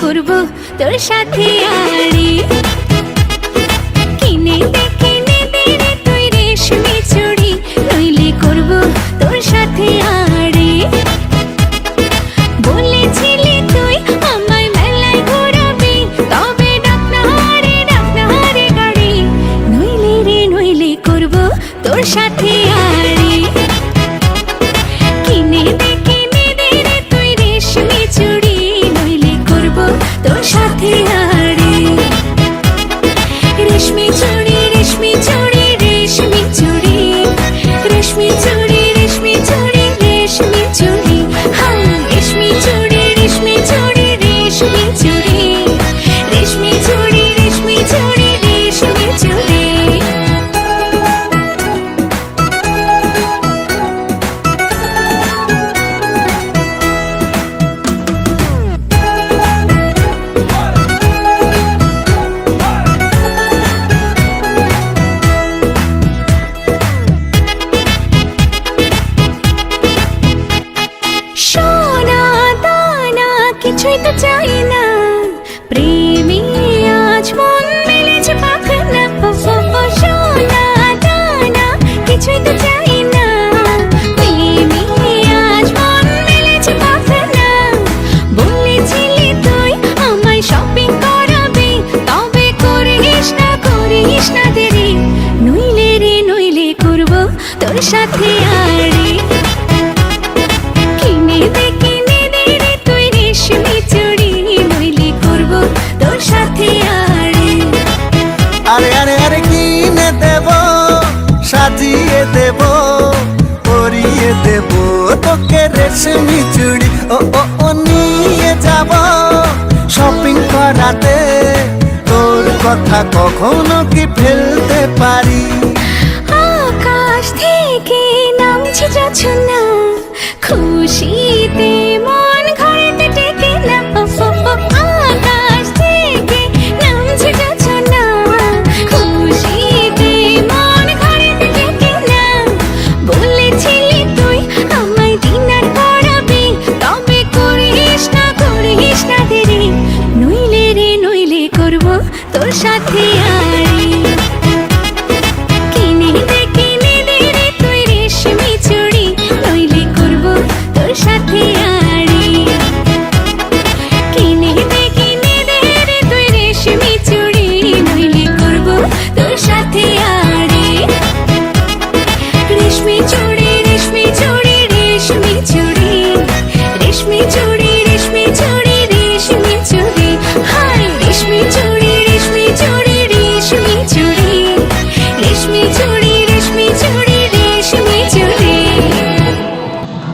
করব তোর সাথে আরে কিনে দেখ রেশমি চুড়ি রেশমি চুড়ি রেশমি চুড়ি হ্যাঁ রেশমি চুড়ি রেশমি চুড়ি রেশমি চুড়ি কিছুই তো চাই না। প্রেমী আজ মন মেলেছে পাখনা সোনা দানা কিছুই তো চাই না। প্রেমী আজ মন মেলেছে পাখনা, বলেছিলি তুই আমায় শপিং করাবি, তবে করিস না করিস না দেরি। নইলে রে, নইলে করব তোর সাথে আড়ি সাজিয়ে দেব, পরিয়ে দেব। তোকে রেশমি চুড়ি, ও ও ও, নিয়ে যাব। শপিং করাতে তোর কথা কখনো কি ফেলতে পারি? আকাশ থেকে নামছে না খুশিতে সাথে